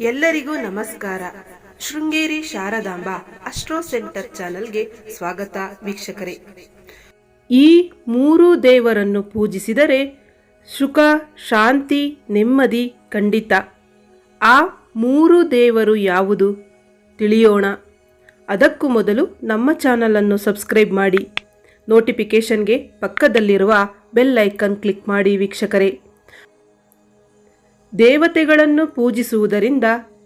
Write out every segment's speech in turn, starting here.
ಎಲ್ಲರಿಗೂ ನಮಸ್ಕಾರ. Sringeri Sharadamba astro centre ಚಾನೆಲ್ಗೆ ಸ್ವಾಗತ ವೀಕ್ಷಕರೇ. ಈ ಮೂರು ದೇವರನ್ನು ಪೂಜಿಸಿದರೆ ಸುಖ, ಶಾಂತಿ, ನೆಮ್ಮದಿ ಖಂಡಿತ. ಆ ಮೂರು ದೇವರು ಯಾವುದು ತಿಳಿಯೋಣ. ಅದಕ್ಕೂ ಮೊದಲು ನಮ್ಮ ಚಾನಲನ್ನು ಸಬ್ಸ್ಕ್ರೈಬ್ ಮಾಡಿ. ನೋಟಿಫಿಕೇಷನ್ಗೆ ಪಕ್ಕದಲ್ಲಿರುವ ಬೆಲ್ ಐಕನ್ ಕ್ಲಿಕ್ ಮಾಡಿ ವೀಕ್ಷಕರೇ. ದೇವತೆಗಳನ್ನು ಪೂಜಿಸುವುದರಿಂದ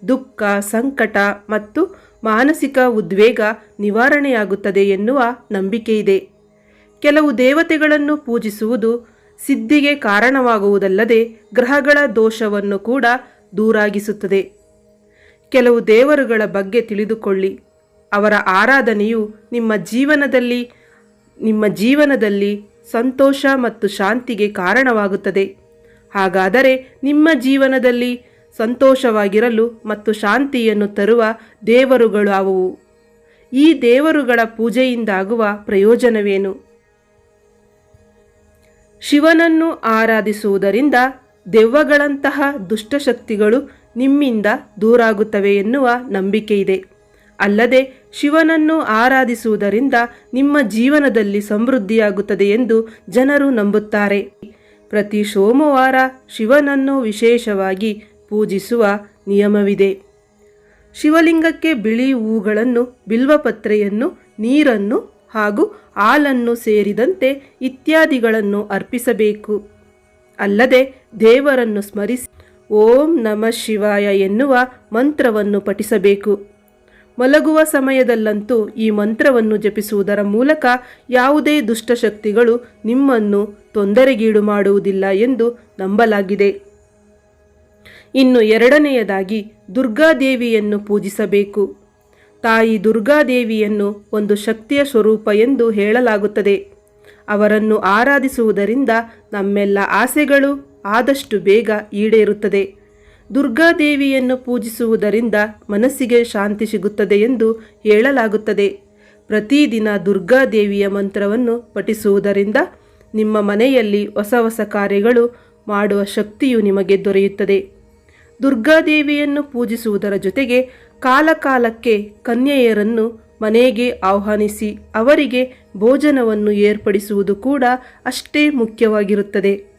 ದುಃಖ, ಸಂಕಟ ಮತ್ತು ಮಾನಸಿಕ ಉದ್ವೇಗ ನಿವಾರಣೆಯಾಗುತ್ತದೆ ಎನ್ನುವ ನಂಬಿಕೆಯಿದೆ. ಕೆಲವು ದೇವತೆಗಳನ್ನು ಪೂಜಿಸುವುದು ಸಿದ್ಧಿಗೆ ಕಾರಣವಾಗುವುದಲ್ಲದೆ ಗ್ರಹಗಳ ದೋಷವನ್ನು ಕೂಡ ದೂರಾಗಿಸುತ್ತದೆ. ಕೆಲವು ದೇವರುಗಳ ಬಗ್ಗೆ ತಿಳಿದುಕೊಳ್ಳಿ. ಅವರ ಆರಾಧನೆಯು ನಿಮ್ಮ ಜೀವನದಲ್ಲಿ ನಿಮ್ಮ ಜೀವನದಲ್ಲಿ ಸಂತೋಷ ಮತ್ತು ಶಾಂತಿಗೆ ಕಾರಣವಾಗುತ್ತದೆ. ಹಾಗಾದರೆ ನಿಮ್ಮ ಜೀವನದಲ್ಲಿ ಸಂತೋಷವಾಗಿರಲು ಮತ್ತು ಶಾಂತಿಯನ್ನು ತರುವ ದೇವರುಗಳು ಅವು. ಈ ದೇವರುಗಳ ಪೂಜೆಯಿಂದಾಗುವ ಪ್ರಯೋಜನವೇನು? ಶಿವನನ್ನು ಆರಾಧಿಸುವುದರಿಂದ ದೆವ್ವಗಳಂತಹ ದುಷ್ಟಶಕ್ತಿಗಳು ನಿಮ್ಮಿಂದ ದೂರಾಗುತ್ತವೆ ಎನ್ನುವ ನಂಬಿಕೆಯಿದೆ. ಅಲ್ಲದೆ ಶಿವನನ್ನು ಆರಾಧಿಸುವುದರಿಂದ ನಿಮ್ಮ ಜೀವನದಲ್ಲಿ ಸಮೃದ್ಧಿಯಾಗುತ್ತದೆ ಎಂದು ಜನರು ನಂಬುತ್ತಾರೆ. ಪ್ರತಿ ಸೋಮವಾರ ಶಿವನನ್ನು ವಿಶೇಷವಾಗಿ ಪೂಜಿಸುವ ನಿಯಮವಿದೆ. ಶಿವಲಿಂಗಕ್ಕೆ ಬಿಳಿ ಹೂಗಳನ್ನು, ಬಿಲ್ವಪತ್ರೆಯನ್ನು, ನೀರನ್ನು ಹಾಗೂ ಹಾಲನ್ನು ಸೇರಿದಂತೆ ಇತ್ಯಾದಿಗಳನ್ನು ಅರ್ಪಿಸಬೇಕು. ಅಲ್ಲದೆ ದೇವರನ್ನು ಸ್ಮರಿಸಿ ಓಂ ನಮ ಶಿವಾಯ ಎನ್ನುವ ಮಂತ್ರವನ್ನು ಪಠಿಸಬೇಕು. ಮಲಗುವ ಸಮಯದಲ್ಲಂತೂ ಈ ಮಂತ್ರವನ್ನು ಜಪಿಸುವುದರ ಮೂಲಕ ಯಾವುದೇ ದುಷ್ಟಶಕ್ತಿಗಳು ನಿಮ್ಮನ್ನು ತೊಂದರೆಗೀಡು ಮಾಡುವುದಿಲ್ಲ ಎಂದು ನಂಬಲಾಗಿದೆ. ಇನ್ನು ಎರಡನೆಯದಾಗಿ ದುರ್ಗಾದೇವಿಯನ್ನು ಪೂಜಿಸಬೇಕು. ತಾಯಿ ದುರ್ಗಾದೇವಿಯನ್ನು ಒಂದು ಶಕ್ತಿಯ ಸ್ವರೂಪ ಎಂದು ಹೇಳಲಾಗುತ್ತದೆ. ಅವರನ್ನು ಆರಾಧಿಸುವುದರಿಂದ ನಮ್ಮೆಲ್ಲ ಆಸೆಗಳು ಆದಷ್ಟು ಬೇಗ ಈಡೇರುತ್ತದೆ. ದುರ್ಗಾದೇವಿಯನ್ನು ಪೂಜಿಸುವುದರಿಂದ ಮನಸ್ಸಿಗೆ ಶಾಂತಿ ಸಿಗುತ್ತದೆ ಎಂದು ಹೇಳಲಾಗುತ್ತದೆ. ಪ್ರತಿದಿನ ದುರ್ಗಾದೇವಿಯ ಮಂತ್ರವನ್ನು ಪಠಿಸುವುದರಿಂದ ನಿಮ್ಮ ಮನೆಯಲ್ಲಿ ಹೊಸ ಹೊಸ ಕಾರ್ಯಗಳು ಮಾಡುವ ಶಕ್ತಿಯು ನಿಮಗೆ ದೊರೆಯುತ್ತದೆ. ದುರ್ಗಾದೇವಿಯನ್ನು ಪೂಜಿಸುವುದರ ಜೊತೆಗೆ ಕಾಲಕಾಲಕ್ಕೆ ಕನ್ಯೆಯರನ್ನು ಮನೆಗೆ ಆಹ್ವಾನಿಸಿ ಅವರಿಗೆ ಭೋಜನವನ್ನು ಏರ್ಪಡಿಸುವುದು ಕೂಡ ಅಷ್ಟೇ ಮುಖ್ಯವಾಗಿರುತ್ತದೆ.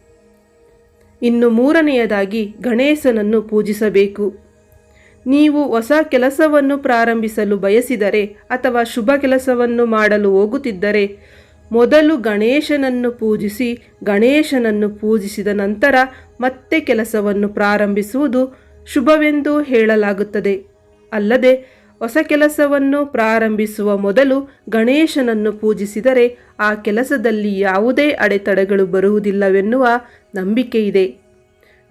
ಇನ್ನು ಮೂರನೆಯದಾಗಿ ಗಣೇಶನನ್ನು ಪೂಜಿಸಬೇಕು. ನೀವು ಹೊಸ ಕೆಲಸವನ್ನು ಪ್ರಾರಂಭಿಸಲು ಬಯಸಿದರೆ ಅಥವಾ ಶುಭ ಕೆಲಸವನ್ನು ಮಾಡಲು ಹೋಗುತ್ತಿದ್ದರೆ, ಮೊದಲು ಗಣೇಶನನ್ನು ಪೂಜಿಸಿ, ಗಣೇಶನನ್ನು ಪೂಜಿಸಿದ ನಂತರ ಮತ್ತೆ ಕೆಲಸವನ್ನು ಪ್ರಾರಂಭಿಸುವುದು ಶುಭವೆಂದು ಹೇಳಲಾಗುತ್ತದೆ. ಅಲ್ಲದೆ ಹೊಸ ಕೆಲಸವನ್ನು ಪ್ರಾರಂಭಿಸುವ ಮೊದಲು ಗಣೇಶನನ್ನು ಪೂಜಿಸಿದರೆ ಆ ಕೆಲಸದಲ್ಲಿ ಯಾವುದೇ ಅಡೆತಡೆಗಳು ಬರುವುದಿಲ್ಲವೆನ್ನುವ ನಂಬಿಕೆ ಇದೆ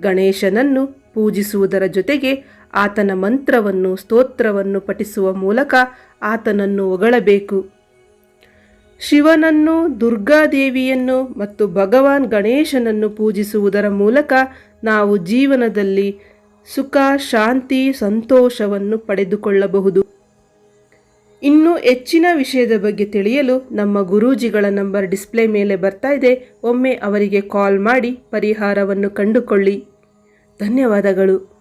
ಗಣೇಶನನ್ನು ಪೂಜಿಸುವುದರ ಜೊತೆಗೆ ಆತನ ಮಂತ್ರವನ್ನು, ಸ್ತೋತ್ರವನ್ನು ಪಠಿಸುವ ಮೂಲಕ ಆತನನ್ನು ಹೊಗಳಬೇಕು. ಶಿವನನ್ನು, ದುರ್ಗಾದೇವಿಯನ್ನು ಮತ್ತು ಭಗವಾನ್ ಗಣೇಶನನ್ನು ಪೂಜಿಸುವುದರ ಮೂಲಕ ನಾವು ಜೀವನದಲ್ಲಿ ಸುಖ, ಶಾಂತಿ, ಸಂತೋಷವನ್ನು ಪಡೆದುಕೊಳ್ಳಬಹುದು. ಇನ್ನು ಹೆಚ್ಚಿನ ವಿಷಯದ ಬಗ್ಗೆ ತಿಳಿಯಲು ನಮ್ಮ ಗುರೂಜಿಗಳ ನಂಬರ್ ಡಿಸ್ಪ್ಲೇ ಮೇಲೆ ಬರ್ತಾ ಇದೆ. ಒಮ್ಮೆ ಅವರಿಗೆ ಕಾಲ್ ಮಾಡಿ ಪರಿಹಾರವನ್ನು ಕಂಡುಕೊಳ್ಳಿ. ಧನ್ಯವಾದಗಳು.